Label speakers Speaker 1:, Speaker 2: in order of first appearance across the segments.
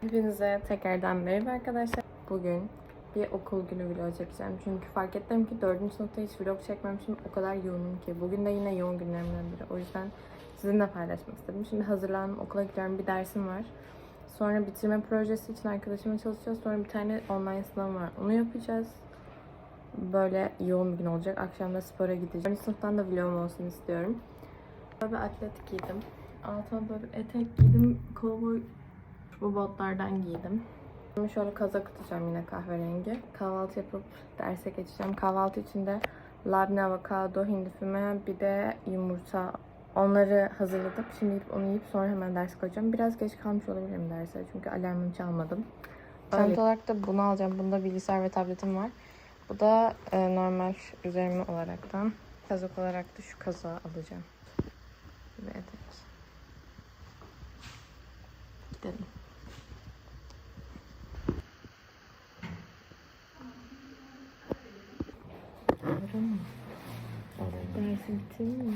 Speaker 1: Hepinize tekrardan merhaba arkadaşlar. Bugün bir okul günü vlog çekeceğim. Çünkü fark ettim ki 4. sınıfta hiç vlog çekmemişim. O kadar yoğunum ki. Bugün de yine yoğun günlerimden biri. O yüzden sizinle paylaşmak istedim. Şimdi hazırlandım. Okula gidiyorum. Bir dersim var. Sonra bitirme projesi için arkadaşımla çalışacağız. Sonra bir tane online sınav var. Onu yapacağız. Böyle yoğun bir gün olacak. Akşam da spora gideceğim. 4. sınıftan da vlogum olsun istiyorum. Böyle atlet giydim. Altıma böyle etek giydim. Kovboy bu botlardan giydim. Şimdi şöyle kazak tutacağım yine kahverengi. Kahvaltı yapıp derse geçeceğim. Kahvaltı içinde labne, avokado, hindi füme, bir de yumurta. Onları hazırladım. Şimdi onu yiyip sonra hemen ders koyacağım. Biraz geç kalmış olabilirim derse çünkü alarmımı çalmadım. Çanta olarak da bunu alacağım. Bunda bilgisayar ve tabletim var. Bu da e, normal üzerime olaraktan. Kazak olarak da şu kazağı alacağım. Ve etek. Gidelim. Aradın mı? Dersi bitirdin mi?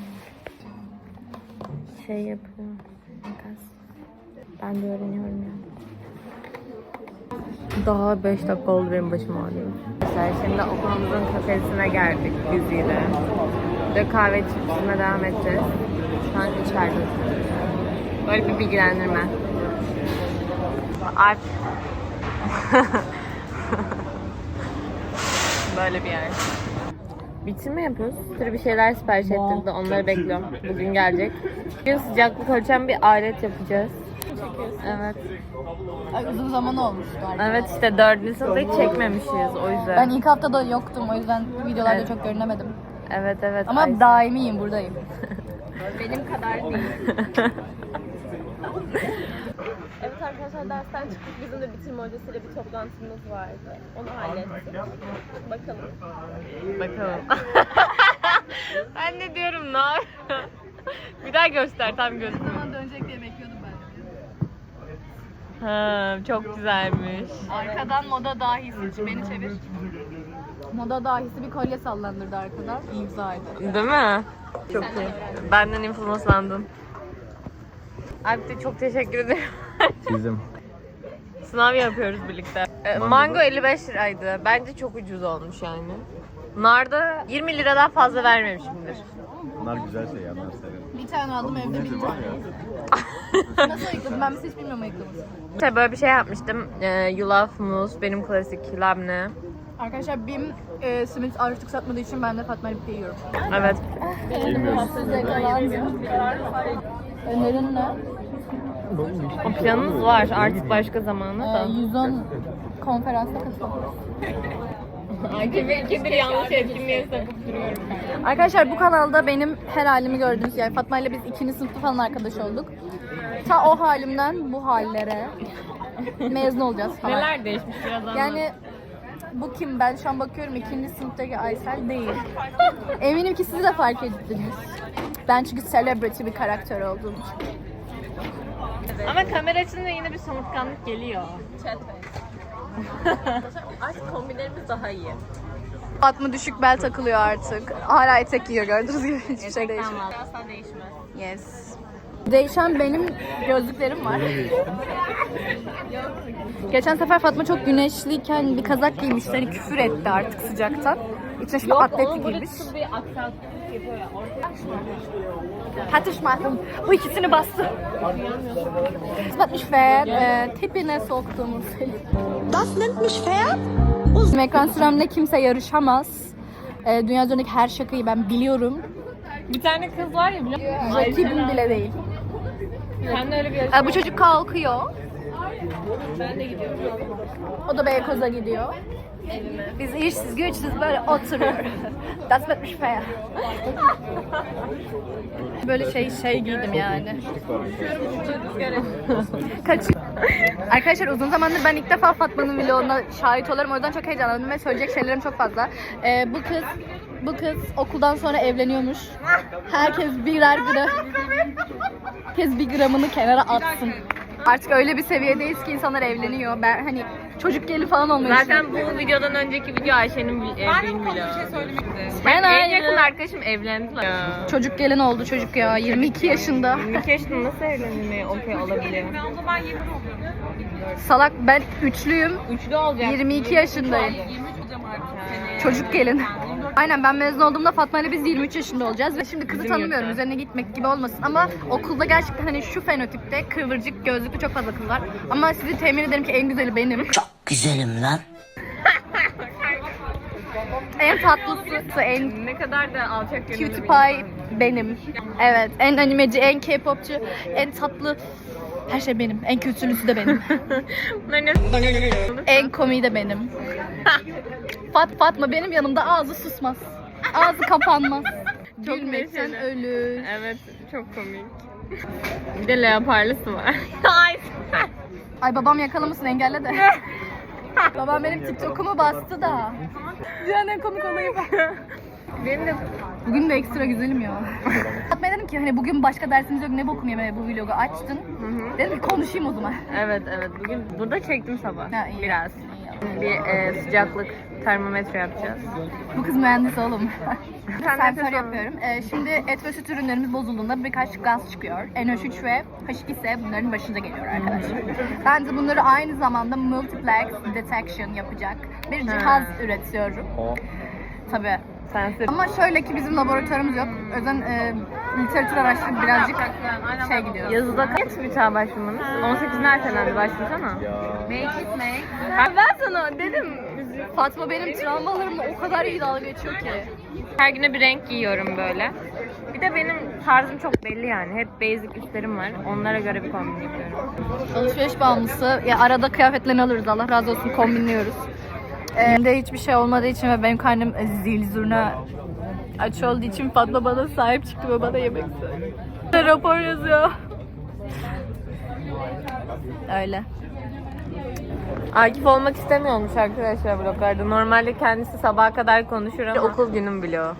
Speaker 1: Şey yapıyor. Ben de öğreniyorum ya. Daha 5 dakika oldu benim başım ağrıyor. Arkadaşlar şimdi okulumuzun kafesine geldik biz yine. Ve kahve bizimle devam edeceğiz. Şu an içeride. Böyle bir bilgilendirme. Alp. Böyle bir yer. Bitirme yapıyoruz. Bir bir şeyler sipariş ettirdi. Onları bekliyorum. Bugün gelecek. Bugün sıcaklık ölçen bir alet yapacağız. Evet.
Speaker 2: Ay, uzun zaman olmuştu artık.
Speaker 1: Evet işte dördüncü sınıfta hiç çekmemişiz o yüzden.
Speaker 2: Ben ilk haftada yoktum o yüzden videolarda
Speaker 1: Evet.
Speaker 2: çok görünemedim.
Speaker 1: Evet evet.
Speaker 2: Ama
Speaker 1: Ay-
Speaker 2: daimiyim buradayım.
Speaker 3: Benim kadar değil. evet arkadaşlar dersten çıktık. Bizim de bitirme hocasıyla bir toplantımız vardı. Onu hallettik. Bakalım.
Speaker 1: Bakalım. ben ne diyorum ne? Bir daha göster tam göster.
Speaker 2: zaman dönecek diye bekliyordum ben.
Speaker 1: Ha, çok güzelmiş.
Speaker 2: Arkadan moda dahisi. Beni çevir. Moda dahisi bir kolye sallandırdı arkadan. İmzaydı.
Speaker 1: Değil mi? Çok iyi. Benden influenslandın. Alp de çok teşekkür ederim.
Speaker 4: Bizim.
Speaker 1: Sınav yapıyoruz birlikte. Ee, Mango 55 liraydı. Bence çok ucuz olmuş yani. Narda 20 liradan fazla vermemişimdir.
Speaker 4: Bunlar güzel şey ya, bunlar severim.
Speaker 2: Bir tane aldım evde bir tane. Nasıl ayıkladım? Ben hiç bilmiyorum ayıklamasını.
Speaker 1: İşte böyle bir şey yapmıştım. Ee, yulaf, muz, benim klasik labne.
Speaker 2: Arkadaşlar BİM e, simit artık satmadığı için ben de Fatma Lip'te yiyorum.
Speaker 1: Evet.
Speaker 2: Önerin ne?
Speaker 1: O planımız var artık başka zamana
Speaker 2: Ee, 110 konferansta katılıyorum.
Speaker 1: Kibir, kibir yanlış etkinliğe sapıp duruyorum.
Speaker 2: Arkadaşlar bu kanalda benim her halimi gördünüz. Yani Fatma ile biz ikinci sınıfta falan arkadaş olduk. Ta o halimden bu hallere mezun olacağız falan.
Speaker 1: Neler değişmiş biraz anlat.
Speaker 2: Yani bu kim? Ben şu an bakıyorum ikinci sınıftaki Aysel değil. Eminim ki siz de fark ettiniz. Ben çünkü celebrity bir karakter olduğum için.
Speaker 1: Ama kamera açısında yine bir somurtkanlık geliyor.
Speaker 3: Chat Artık kombinlerimiz daha iyi.
Speaker 2: Fatma düşük bel takılıyor artık. Hala etek giyiyor gördüğünüz gibi hiçbir şey değişmiyor.
Speaker 3: Asla değişmez.
Speaker 2: Yes. Değişen benim gözlüklerim var. Geçen sefer Fatma çok güneşliyken bir kazak giymiş. Seni küfür etti artık sıcaktan. İçine şimdi atletli giymiş. Tartışmadım. Bu ikisini bastı. Batmış ve e, tipine soktuğumuz
Speaker 5: Das nennt mich fair?
Speaker 2: Ekran süremle kimse yarışamaz. E, dünya üzerindeki her şakayı ben biliyorum.
Speaker 1: Bir tane kız var ya biliyor musun?
Speaker 2: Rakibim bile değil.
Speaker 1: Sen de öyle bir
Speaker 2: E, bu çocuk kalkıyor. O da Beykoz'a gidiyor. Biz işsiz güçsüz böyle oturuyoruz. Wird mich fair. Böyle şey şey giydim yani. Kaç Arkadaşlar uzun zamandır ben ilk defa Fatma'nın vloguna şahit olurum. O yüzden çok heyecanlandım ve söyleyecek şeylerim çok fazla. Ee, bu kız bu kız okuldan sonra evleniyormuş. Herkes birer gram herkes bir gramını kenara atsın. Artık öyle bir seviyedeyiz ki insanlar evleniyor. Ben hani çocuk gelin falan olmayı
Speaker 1: Zaten bu videodan önceki video Ayşe'nin bil- e, düğün vlogu.
Speaker 2: Ben
Speaker 1: En yakın arkadaşım evlendiler.
Speaker 2: Çocuk gelin oldu çocuk ya. 22 yaşında.
Speaker 1: 22 yaşında nasıl evlenmeye okey olabiliyor?
Speaker 2: Salak ben üçlüyüm.
Speaker 1: Üçlü olacak.
Speaker 2: 22 yaşındayım. Çocuk gelin. Aynen ben mezun olduğumda Fatma ile biz 23 yaşında olacağız ve şimdi kızı
Speaker 1: Bizim
Speaker 2: tanımıyorum üzerine gitmek gibi olmasın ama okulda gerçekten hani şu fenotipte kıvırcık gözlüklü çok fazla kız var ama sizi temin ederim ki en güzeli benim.
Speaker 5: Güzelim lan.
Speaker 2: En tatlısı, en
Speaker 1: Ne kadar da alçak gönüllü
Speaker 2: cutie pie benim. Evet en animeci, en K-popçu, en tatlı her şey benim. En kültürlüsü de benim. En komiği de benim. Fat Fatma benim yanımda ağzı susmaz. Ağzı kapanmaz. Gülmekten
Speaker 1: neşeli.
Speaker 2: ölür.
Speaker 1: Evet çok komik. Bir de leoparlısı var. Ay.
Speaker 2: Ay babam yakalamasın engelle de. babam benim TikTok'umu bastı da. Dünyanın en komik olayı bu.
Speaker 1: Benim de
Speaker 2: Bugün de ekstra güzelim ya. Fatma'ya dedim ki hani bugün başka dersimiz yok ne bokum yemeye bu vlogu açtın. Dedim ki konuşayım o zaman.
Speaker 1: evet evet bugün burada çektim sabah.
Speaker 2: Ha, iyi.
Speaker 1: Biraz. Bir e, sıcaklık termometre yapacağız.
Speaker 2: Bu kız mühendis oğlum.
Speaker 1: Sen
Speaker 2: Sensör yapıyorum. Ee, şimdi et ve süt ürünlerimiz bozulduğunda birkaç gaz çıkıyor. NH3 ve H2 ise bunların başında geliyor arkadaşlar. Ben de bunları aynı zamanda multiplex detection yapacak bir cihaz üretiyorum. Tabii.
Speaker 1: Sensör.
Speaker 2: Ama şöyle ki bizim laboratuvarımız yok. O yüzden e, literatür araştırıp birazcık şey gidiyoruz.
Speaker 1: Yazıda kaç bıçağa başlamanız? 18'in ertelendi başlasana.
Speaker 2: Make it make.
Speaker 1: Ha, ben sana dedim.
Speaker 2: Fatma benim travmalarımla o kadar iyi dalga geçiyor ki.
Speaker 1: Her güne bir renk giyiyorum böyle. Bir de benim tarzım çok belli yani. Hep basic üstlerim var. Onlara göre bir kombin yapıyorum.
Speaker 2: Alışveriş bağımlısı. Ya arada kıyafetlerini alırız Allah razı olsun kombinliyoruz. Ee, de hiçbir şey olmadığı için ve benim karnım zil zurna aç olduğu için Fatma bana sahip çıktı ve bana yemek söyledi. Rapor yazıyor. Öyle.
Speaker 1: Akif olmak istemiyormuş arkadaşlar bloklarda. Normalde kendisi sabaha kadar konuşur ama okul günüm bloğu.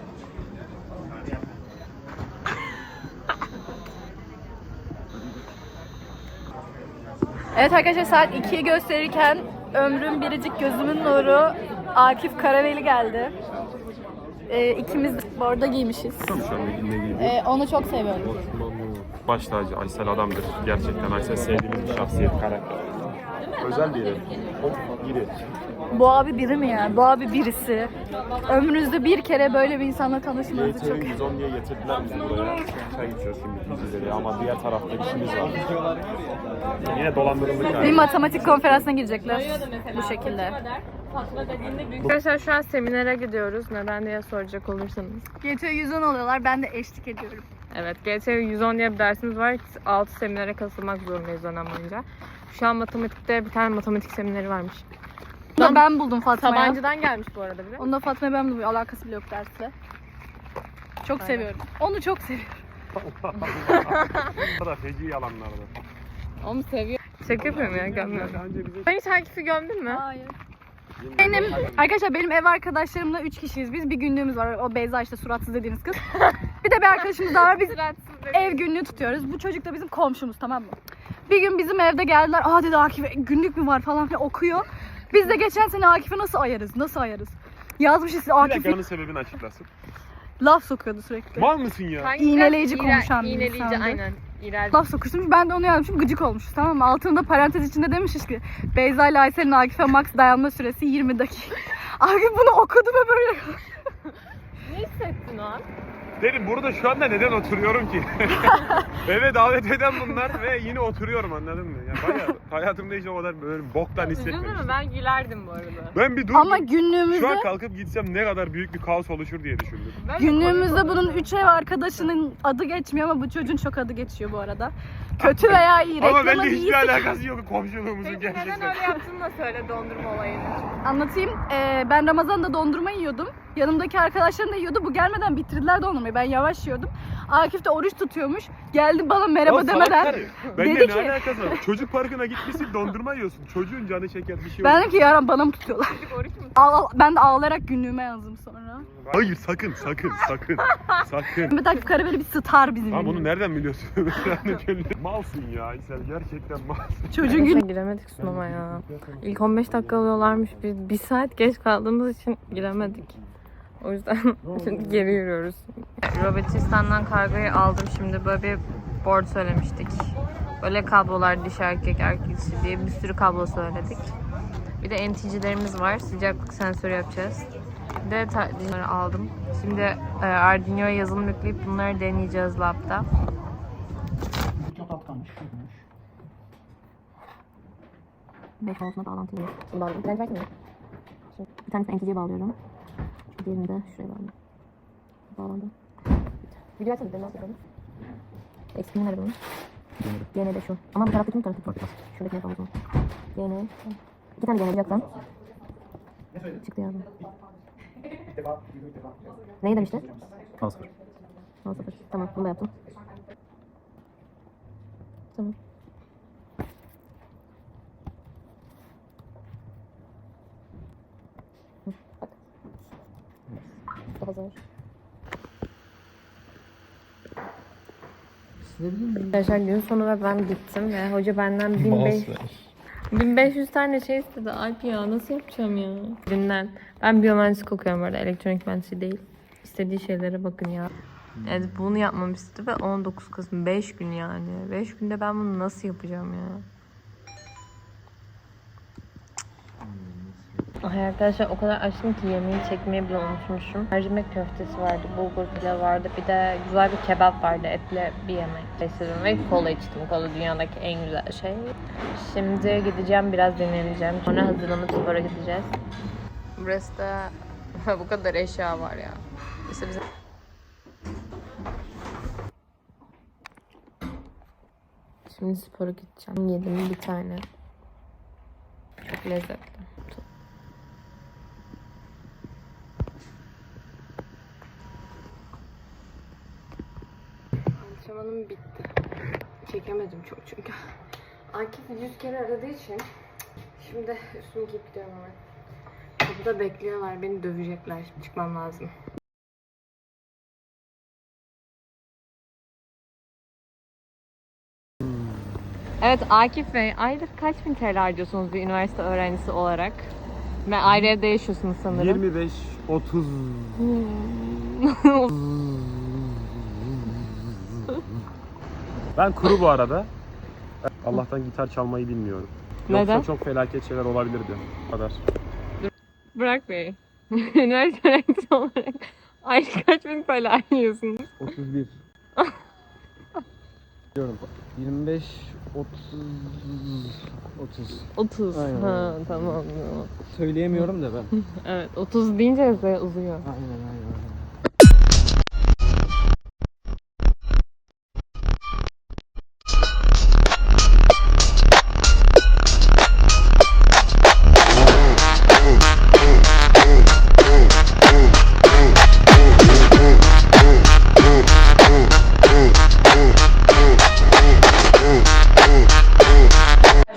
Speaker 2: Evet arkadaşlar saat 2'yi gösterirken ömrüm biricik gözümün nuru Akif Karaveli geldi. Ee, ikimiz arada giymişiz.
Speaker 6: Şu an ne giydi?
Speaker 2: Ee, onu çok seviyorum.
Speaker 6: Baş tacı Aysel adamdır. Gerçekten Aysel sevdiğimiz bir şahsiyet, karakter. Özel biri. O biri.
Speaker 2: Bu abi biri mi ya? Bu abi birisi. Ömrünüzde bir kere böyle bir insanla tanışmanızı çok...
Speaker 6: YTV 110 diye getirdiler bizi buraya. Çay içiyoruz şimdi dizileri ama diğer tarafta işimiz var. Yine dolandırıldık
Speaker 2: Bir
Speaker 6: yani.
Speaker 2: matematik konferansına girecekler bu şekilde.
Speaker 1: Arkadaşlar şu an seminere gidiyoruz. Neden diye soracak olursanız.
Speaker 2: GT 110 alıyorlar ben de eşlik ediyorum.
Speaker 1: Evet, GT 110 diye bir dersimiz var. 6 seminere katılmak zorundayız dönem boyunca. Şu an matematikte bir tane matematik semineri varmış.
Speaker 2: Bunu da ben buldum Fatma'ya.
Speaker 1: Sabancı'dan gelmiş bu arada bir de.
Speaker 2: Onu da Fatma'ya ben buldum. Alakası bile yok dersle. Çok seviyorum. Onu çok seviyorum.
Speaker 6: Bu da feci yalanlardı.
Speaker 1: Onu seviyor. Şaka yapıyorum ya, gömmüyorum. Sen hiç Akif'i gömdün mü?
Speaker 2: Hayır. Benim arkadaşlar benim ev arkadaşlarımla 3 kişiyiz biz. Bir günlüğümüz var. O Beyza işte suratsız dediğiniz kız. bir de bir arkadaşımız daha var. Biz ev günlüğü tutuyoruz. Bu çocuk da bizim komşumuz tamam mı? Bir gün bizim evde geldiler. Aa dedi Akif günlük mü var falan filan okuyor. Biz de geçen sene Akif'i nasıl ayarız? Nasıl ayarız? Yazmış işte
Speaker 6: Bir dakika
Speaker 2: Akif'i
Speaker 6: onun sebebini açıklasın.
Speaker 2: laf sokuyordu sürekli.
Speaker 6: Mal mısın ya?
Speaker 1: Sanki
Speaker 2: İğneleyici konuşan bir
Speaker 1: İğneleyici
Speaker 2: insandı.
Speaker 1: aynen. İğrenç.
Speaker 2: Laf sokuşturmuş. Ben de onu yazmışım. Gıcık olmuş. Tamam mı? Altında parantez içinde demişiz ki Beyza ile Aysel'in Akif'e max dayanma süresi 20 dakika. Akif bunu okudu ve böyle
Speaker 1: Ne hissettin o an?
Speaker 6: Derim burada şu anda neden oturuyorum ki? Eve davet eden bunlar ve yine oturuyorum anladın mı? Ya bayağı hayatımda hiç o kadar böyle boktan
Speaker 1: Üzüldün mü?
Speaker 6: hissetmemiştim.
Speaker 1: Ben gülerdim bu arada.
Speaker 6: Ben bir dur.
Speaker 2: Ama
Speaker 6: Şu
Speaker 2: günlüğümüzde
Speaker 6: an kalkıp gitsem ne kadar büyük bir kaos oluşur diye düşündüm.
Speaker 1: Ben de
Speaker 2: günlüğümüzde bunun 3 ev arkadaşının adı geçmiyor ama bu çocuğun çok adı geçiyor bu arada. Kötü veya iyi.
Speaker 6: Ama
Speaker 2: Reklama
Speaker 6: benimle hiçbir
Speaker 2: iyisi-
Speaker 6: alakası yok komşuluğumuzun
Speaker 1: Peki neden
Speaker 6: gerçekten.
Speaker 1: öyle yaptın da söyle dondurma olayını.
Speaker 2: Anlatayım. Ee, ben Ramazan'da dondurma yiyordum. Yanımdaki arkadaşlarım da yiyordu. Bu gelmeden bitirdiler dondurmayı. Ben yavaş yiyordum. Akif de oruç tutuyormuş. Geldi bana merhaba
Speaker 6: salak
Speaker 2: demeden.
Speaker 6: karı. Benimle
Speaker 2: dedi
Speaker 6: ne
Speaker 2: ki-
Speaker 6: alakası var? Çocuk parkına gitmişsin dondurma yiyorsun. Çocuğun canı çeker bir şey
Speaker 2: Ben
Speaker 6: olur.
Speaker 2: dedim ki yaran bana mı tutuyorlar? Al, al. Ben de ağlayarak günlüğüme yazdım sonra.
Speaker 6: Hayır sakın sakın sakın sakın.
Speaker 2: Mehmet Akif Karabeli bir star bizim.
Speaker 6: Lan bunu nereden biliyorsun? Yani malsın ya sen gerçekten malsın.
Speaker 2: Çocuğun gün
Speaker 7: giremedik sunuma ya. İlk 15 dakika alıyorlarmış. Biz bir saat geç kaldığımız için giremedik. O yüzden şimdi geri yürüyoruz. Robotistan'dan kargoyu aldım. Şimdi böyle bir board söylemiştik. Böyle kablolar diş erkek erkek dişi diye bir sürü kablo söyledik. Bir de NTC'lerimiz var. Sıcaklık sensörü yapacağız. Bir de bunları aldım. Şimdi e, Arduino'ya yazılım yükleyip bunları deneyeceğiz labda. Beş olsuna bağlantılıyız. Şimdi bağladım. Direnç versene. Şimdi bir tanesini NTC'ye bağlıyorum. Diğerini de şuraya bağlıyorum. Bağlandı. Video açalım. Nasıl yapalım? Eksikliği nerede bunun? GN de şu. Ama bu taraftaki mi taraftaki? Şuradaki yapalım o zaman. GN. İki tane GN bir dakika. Çıktı ya bu. Neyi demişti?
Speaker 8: Al sıfır.
Speaker 7: 10 0. Tamam bunu da yaptım. Tamam. Hı, Bak. Bu hazır. Arkadaşlar gün sonu ve ben bittim ve hoca benden 1500 1500 tane şey istedi. Alp ya nasıl yapacağım ya? Günden. Ben biyomühendislik okuyorum bu arada. Elektronik mühendisliği değil. İstediği şeylere bakın ya. Evet bunu yapmam istedi ve 19 Kasım 5 gün yani. 5 günde ben bunu nasıl yapacağım ya? Ay arkadaşlar o kadar açtım ki yemeği çekmeyi bile unutmuşum. Mercimek köftesi vardı, bulgur pilavı vardı, bir de güzel bir kebap vardı, etli bir yemek. Besledim ve kola içtim. Kola dünyadaki en güzel şey. Şimdi gideceğim, biraz dinleneceğim. Sonra hazırlanıp spora gideceğiz. Burası da bu kadar eşya var ya. İşte bizim Şimdi spora gideceğim. Yedim bir tane. Çok lezzetli. Antrenmanım bitti. Çekemedim çok çünkü. Akif 100 kere aradığı için şimdi üstümü giyip gidiyorum hemen. Kapıda bekliyorlar. Beni dövecekler. Şimdi çıkmam lazım. Evet Akif Bey, aylık kaç bin TL harcıyorsunuz bir üniversite öğrencisi olarak? Ve ayrı evde yaşıyorsunuz sanırım.
Speaker 6: 25 30 Ben kuru bu arada. Allah'tan gitar çalmayı bilmiyorum.
Speaker 7: Neden?
Speaker 6: Yoksa çok felaket şeyler olabilirdi. Bu kadar.
Speaker 7: Burak Bey, üniversite öğrencisi olarak aylık kaç bin TL harcıyorsunuz?
Speaker 3: 31. Diyorum. 25 30 30.
Speaker 7: 30.
Speaker 3: Aynen,
Speaker 7: Ha, tamam. tamam.
Speaker 3: Söyleyemiyorum da ben.
Speaker 7: Evet, 30 deyince de uzuyor.
Speaker 3: Aynen aynen. aynen.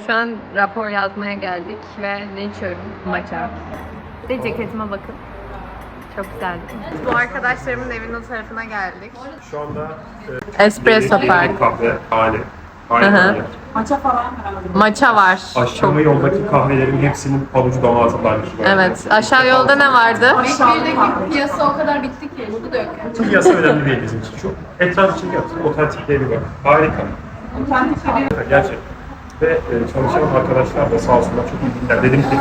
Speaker 7: Şu an rapor yazmaya geldik ve ne içiyorum? Maça. De ceketime bakın. Çok güzeldi. Bu arkadaşlarımın evinin o tarafına geldik.
Speaker 6: Şu anda
Speaker 7: Espresso Park.
Speaker 6: kahve hali.
Speaker 7: Hı hı. Maça var.
Speaker 6: Aşağı yoldaki kahvelerin hepsinin pabucu damağındadır.
Speaker 7: Evet. Aşağı yolda ne vardı?
Speaker 2: piyasa o kadar bitti ki. Burada da yok.
Speaker 6: Yasa önemli değil bizim için. Çok etraf için yaptık. Otantikliğe bir bak. Harika. Gerçekten. Ve e, çalışan arkadaşlar da sağ olsunlar çok ilgililer. Dedim ki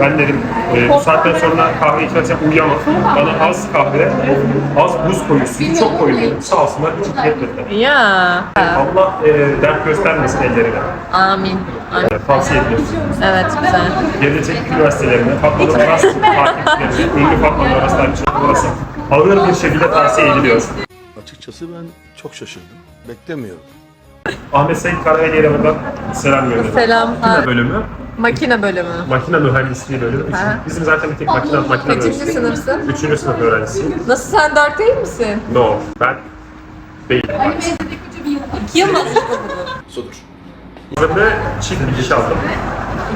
Speaker 6: ben dedim e, bu saatten sonra kahve içersem uyuyamam. Bana az kahve, az buz koyu, suyu çok koyu dedim. Sağ olsunlar hiç etmediler.
Speaker 7: Ya.
Speaker 6: Allah e, dert göstermesin ellerine.
Speaker 7: Amin. Amin.
Speaker 6: E, tavsiye ediyoruz.
Speaker 7: Evet güzel.
Speaker 6: Gelecek üniversitelerine, Fatma Nur Aras takipçilerine, ünlü Fatma Nur Aras takipçilerine burası ağır bir şekilde tavsiye ediliyor.
Speaker 9: Açıkçası ben çok şaşırdım. Beklemiyorum.
Speaker 6: Ahmet Sait Karaveli'ye buradan selam gönderiyorum.
Speaker 7: Selam.
Speaker 6: bölümü
Speaker 1: Makine bölümü.
Speaker 6: Makine mühendisliği bölümü.
Speaker 1: Aha.
Speaker 6: Bizim zaten bir tek makine, makine
Speaker 1: Kaçıncı
Speaker 6: mühendisliği.
Speaker 1: sınıfsın?
Speaker 6: Üçüncü sınıf öğrencisiyim.
Speaker 1: Nasıl sen dört değil misin?
Speaker 6: No, ben değilim.
Speaker 1: İki yıl mı?
Speaker 10: Sudur.
Speaker 6: Sınıfı çift dikiş aldım.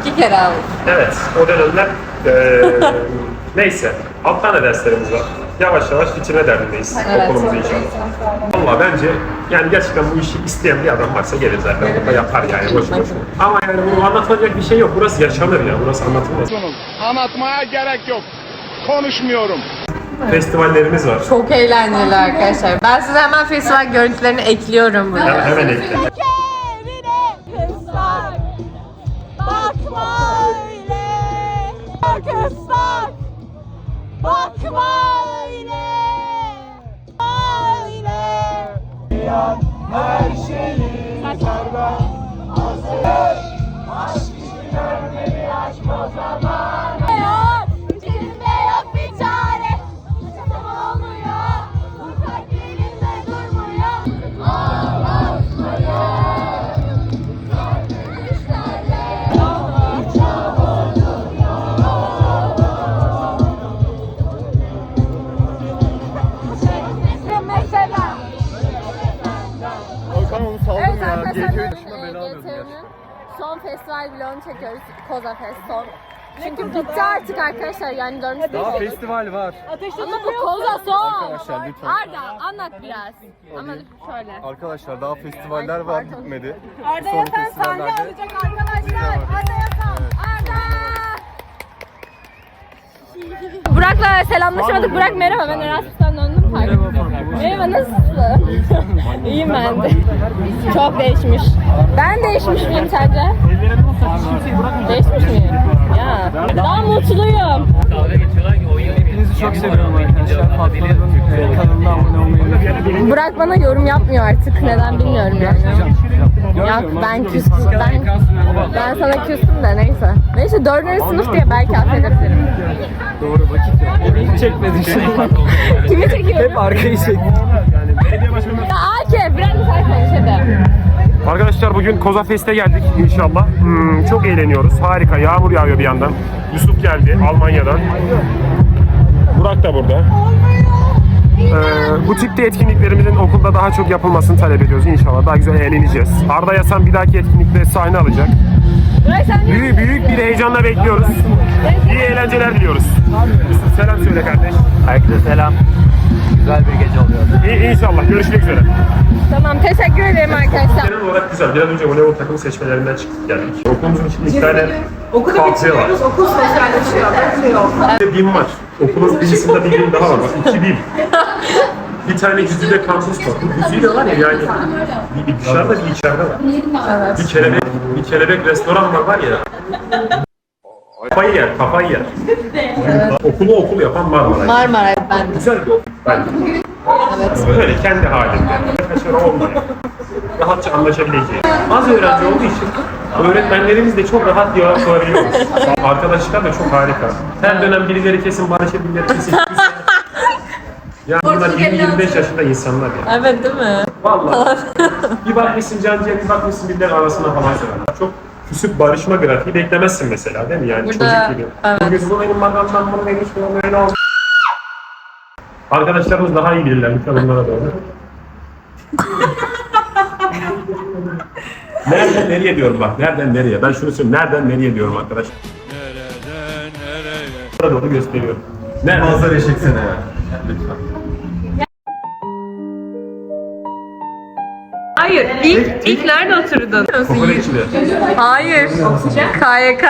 Speaker 1: İki kere aldım.
Speaker 6: Evet, o dönemler eee neyse. Alttan da derslerimiz var. Yavaş yavaş bitirme derdindeyiz
Speaker 1: Evet.
Speaker 6: okulumuzu inşallah. Valla bence yani gerçekten bu işi isteyen bir adam varsa gelir zaten burada yapar yani boş boş. Ama yani bunu anlatılacak bir şey yok. Burası yaşanır ya. Burası anlatılmaz.
Speaker 11: Anlatmaya gerek yok. Konuşmuyorum.
Speaker 6: Festivallerimiz var.
Speaker 1: Çok eğlenceli arkadaşlar. Ben size hemen festival görüntülerini ekliyorum buraya.
Speaker 6: Hemen, hemen ekle.
Speaker 5: Bakma öyle. Kısmak. Bakma Öyle. İçimde
Speaker 1: bitti artık arkadaşlar yani dönmüş
Speaker 9: Daha festival var.
Speaker 1: Ama bu Koza son.
Speaker 9: Arkadaşlar lütfen.
Speaker 1: Arda anlat biraz. Ama şöyle.
Speaker 9: Arkadaşlar daha festivaller var bitmedi.
Speaker 1: Arda Yatan sahne alacak arkadaşlar. Arda Yatan. Burak'la selamlaşamadık. Burak merhaba ben Erasmus'tan döndüm. Merhaba. Merhaba nasılsın? İyiyim ben de. Çok değişmiş. Ben değişmiş miyim sence? Değişmiş miyim? Ya. Daha mutluyum.
Speaker 9: Hepinizi çok seviyorum arkadaşlar. Fatma'nın kanalına abone olmayı unutmayın.
Speaker 1: Burak bana yorum yapmıyor artık. Neden bilmiyorum yani. Yok ben küstüm. Ben, ben sana küstüm de neyse. Neyse dördüncü sınıf diye belki affedebilirim.
Speaker 9: Doğru vakit yok. Hiç çekmedin şimdi.
Speaker 1: Kimi çekiyorum?
Speaker 9: Hep arkayı
Speaker 1: Ya Akif biraz müsait konuş hadi.
Speaker 6: Arkadaşlar bugün Koza Fest'e geldik inşallah. Hmm, çok eğleniyoruz. Harika. Yağmur yağıyor bir yandan. Yusuf geldi Almanya'dan. Burak da burada. Ee, bu tipte etkinliklerimizin okulda daha çok yapılmasını talep ediyoruz inşallah. Daha güzel eğleneceğiz. Arda Yasan bir dahaki etkinlikte sahne alacak. Büyük, büyük bir heyecanla bekliyoruz. İyi eğlenceler diliyoruz. Yusuf selam söyle kardeş.
Speaker 9: Herkese selam. Güzel bir gece oluyor.
Speaker 6: İyi, inşallah. Görüşmek üzere.
Speaker 1: Tamam teşekkür ederim arkadaşlar.
Speaker 6: Genel olarak güzel. Biraz önce voleybol takım seçmelerinden çıktık geldik. Okulumuzun içinde iki tane kahve var.
Speaker 3: Okul sosyalleşiyor.
Speaker 6: Bir de BİM var. Okulun birisinde bir BİM daha var. Bak iki BİM. Bir tane Güzide kampüs var. Bu Güzide var ya yani bir, bir dışarıda bir içeride var. Bir kelebek, bir kelebek restoran var var ya. Kafayı yer, kafayı yer. Okulu okul yapan Marmaray.
Speaker 1: Marmara ben de.
Speaker 6: Güzel bir okul bence. Evet. Böyle kendi halinde. Kaçırı olmayan. Rahatça anlaşabileceği. Az öğrenci olduğu için öğretmenlerimizle çok rahat diyalog kurabiliyoruz. Arkadaşlar da çok harika. Her dönem birileri kesin barışır, birileri kesin. Yani bunlar 20-25 yaşında insanlar ya.
Speaker 1: Evet değil mi?
Speaker 6: Vallahi. bir bakmışsın cancıya, bir bakmışsın birileri arasına falan söyler. Çok küsüp barışma grafiği beklemezsin mesela değil mi? Yani
Speaker 1: Burada-
Speaker 6: çocuk gibi.
Speaker 1: evet.
Speaker 6: Bugün bu benim makamdan bunu demiş, bu böyle oldu. Arkadaşlarımız daha iyi bilirler lütfen onlara doğru. Nereden nereye diyorum bak. Nereden nereye? Ben şunu söyleyeyim. Nereden nereye diyorum arkadaş. Nereden nereye? doğru gösteriyorum. Nereden?
Speaker 4: Manzara eşeksene ya. Lütfen.
Speaker 3: Hayır. İlk, ilk nerede oturdun?
Speaker 1: Hayır. KYK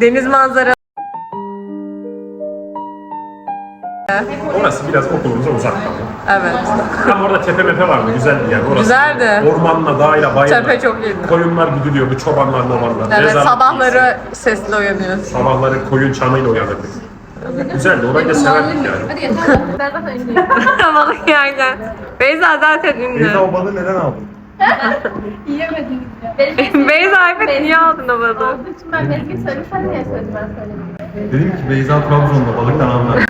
Speaker 1: deniz manzara.
Speaker 6: Orası biraz okulumuza uzak kalıyor.
Speaker 1: Evet.
Speaker 6: Ama orada tepe mepe vardı. Güzel bir yer. Orası.
Speaker 1: Güzeldi.
Speaker 6: Ormanla, dağıyla, bayırla.
Speaker 1: Tepe çok iyiydi.
Speaker 6: Koyunlar güdülüyordu. Çobanlar, mobanlar.
Speaker 1: Evet
Speaker 6: Mezarlık
Speaker 1: sabahları sesli uyanıyoruz.
Speaker 6: Sabahları koyun çanıyla uyanırdık. Güzeldi. Orayı da severdik yani.
Speaker 1: Balık yerken. Beyza zaten ünlü.
Speaker 4: o balığı neden aldın?
Speaker 1: Beyza evet niye aldın o balığı?
Speaker 3: Olduğu için ben mezgin söyledim. Sen niye söyledin ben söyledim.
Speaker 4: Dedim ki Beyza Trabzon'da balıktan anlar.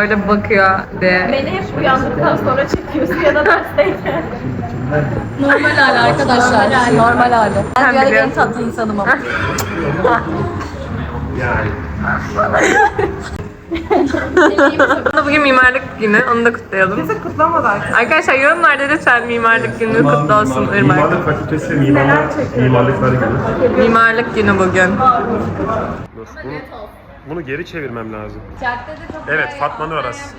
Speaker 1: Öyle bakıyor de.
Speaker 3: Beni hep uyandıktan sonra çekiyorsun ya da dersteyken.
Speaker 2: Normal hali arkadaşlar. Normal hali. Ben
Speaker 12: Sen
Speaker 2: dünyanın en
Speaker 12: biliyorsun.
Speaker 2: tatlı insanım ama.
Speaker 6: Yani.
Speaker 12: Bugün mimarlık günü. Onu da kutlayalım. Kimse kutlamadı arkadaşlar. yorumlarda lütfen mimarlık günü kutlu olsun Irmak.
Speaker 6: Mimarlık Fakültesi Mimarlık, Mimarlıkları Günü.
Speaker 12: Mimarlık günü bugün.
Speaker 6: Bunu, bunu geri çevirmem lazım. Evet Fatma Nur Aras.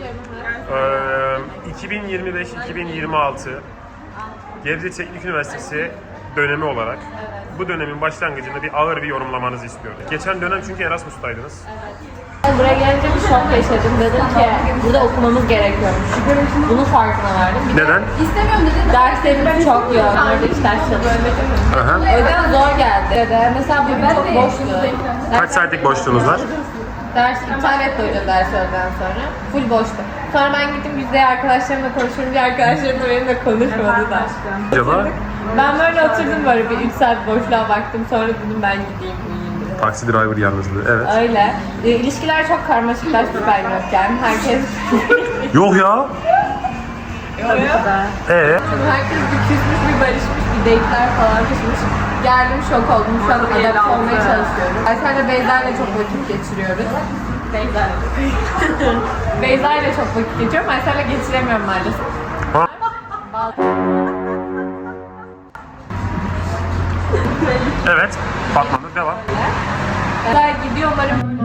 Speaker 6: Ee, 2025-2026 Gebze Teknik Üniversitesi dönemi olarak bu dönemin başlangıcında bir ağır bir yorumlamanızı istiyorum. Geçen dönem çünkü Erasmus'taydınız.
Speaker 3: Buraya gelince bir şok yaşadım. Dedim ki burada okumamız gerekiyormuş. Bunun farkına vardım. Bir de
Speaker 6: Neden?
Speaker 3: Derslerimiz çok yoğun. Orada hiç ders çalışmıyorum.
Speaker 6: Aha.
Speaker 3: O yüzden zor geldi. Dedi. Mesela bugün çok boştu.
Speaker 6: Kaç saatlik boşluğunuz var?
Speaker 3: Ders iptal etti hoca ders öğleden sonra. Full boştu. Sonra ben gittim yüzde arkadaşlarımla konuşuyorum. Bir arkadaşlarım da benimle konuşmadı da.
Speaker 6: Acaba
Speaker 3: Ben böyle oturdum böyle bir 3 saat boşluğa baktım. Sonra dedim ben gideyim dedim.
Speaker 6: Taksi driver yalnızlığı. Evet.
Speaker 3: Öyle. E, İlişkiler çok karmaşıklaştı ben yokken. Herkes
Speaker 6: Yok ya. Ee,
Speaker 3: herkes bir küsmüş, bir barışmış, bir date'ler falan düşmüş. Geldim şok oldum. Şu an adapte olmaya çalışıyorum. Aysel'le Beyza'yla çok vakit geçiriyoruz. Beyza. Beyza'yla çok vakit geçiriyorum. Aysel'le geçiremiyorum maalesef.
Speaker 6: Ha? evet. Fatma Nur devam.
Speaker 3: Ben gidiyor umarım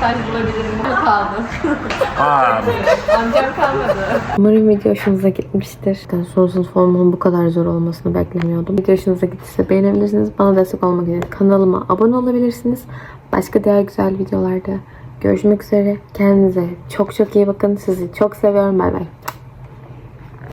Speaker 3: staj bulabilirim. Bu kaldı.
Speaker 6: Aa,
Speaker 3: Amcam kalmadı.
Speaker 12: Umarım video hoşunuza gitmiştir. Yani son sınıf olmanın bu kadar zor olmasını beklemiyordum. Video hoşunuza gittiyse beğenebilirsiniz. Bana destek olmak için kanalıma abone olabilirsiniz. Başka diğer güzel videolarda görüşmek üzere. Kendinize çok çok iyi bakın. Sizi çok seviyorum. Bay bay.